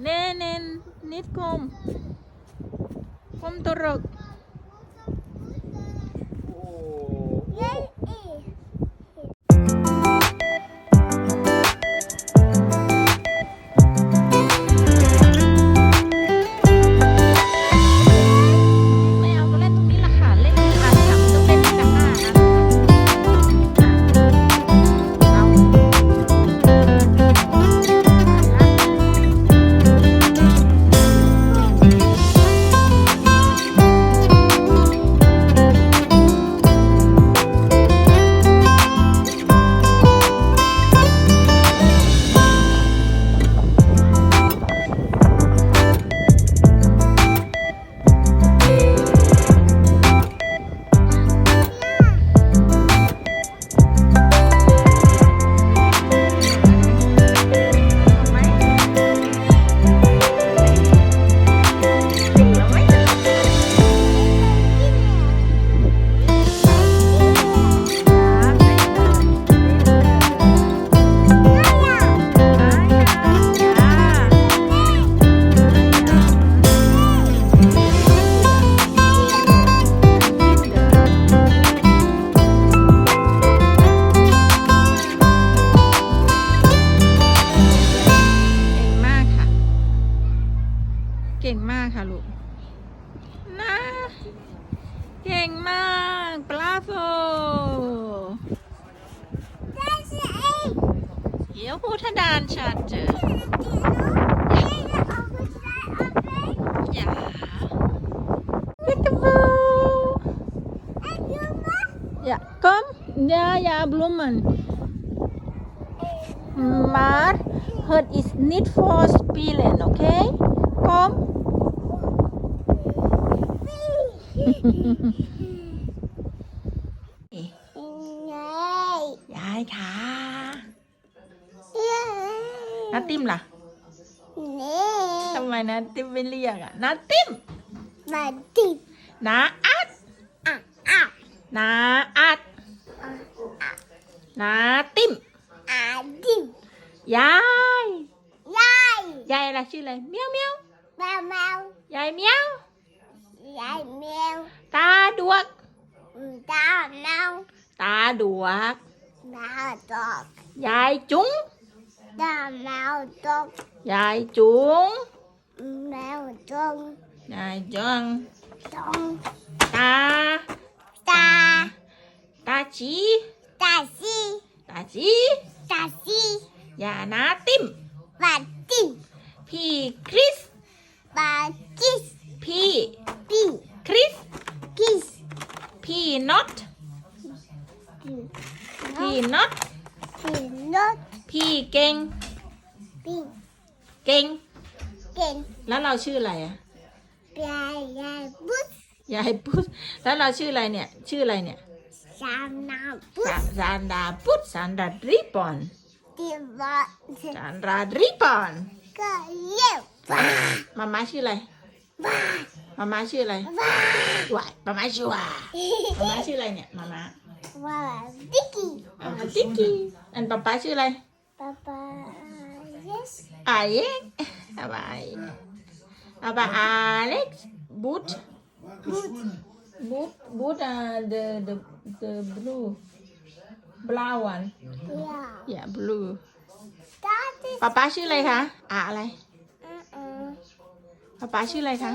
lenen niet kom. Kom terug. Oh. ก่งมากค่ะลูกนะเก่งมากบราโวเดี๋ยวพูดทดานชัดเจออย่า beautiful อย่า kom ja ja bloemen maar het is niet voor spelen oké kom ยายค่ะนัดติมล่ะทำไมนัดติมไม่เรียกอะนัดติมนาอัดนาอัดนาติมยายยายอะไรชื่ออะไรเมียวเมียวยายเมียวตาด วกตาดวกยายจุ๋งยายจุ๋งยายจังตาตาจีตาจียานาติมพี่คริสพี่คริสพี่น็อตพี่น็อตพี่เก่งเก่งแล้วเราชื่ออะไรอะยายพุทธแล้วเราชื่ออะไรเนี่ย ชื่ออะไรเนี่ยซาซานดาพุทธซานดาดริปอนซานดาดริปอนมาม่าชื่ออะไร มาม่าชื่ออะไรวายมาม่าชื่อว่ามาม่าชื่ออะไรเนี่ยมาม่ามาม่าติ๊กกี้อันป๊าป๊าชื่ออะไร Papa, yes. อาเล็กอะไรอาบาอาเล็กบูทบูทบูทอ่า the the the blue brown one Yeah. yeah blue That is ป๊าป๊าชื่ออะไรคะอาอะไร uh-uh. ป๊าป๊าชื่ออะไรคะ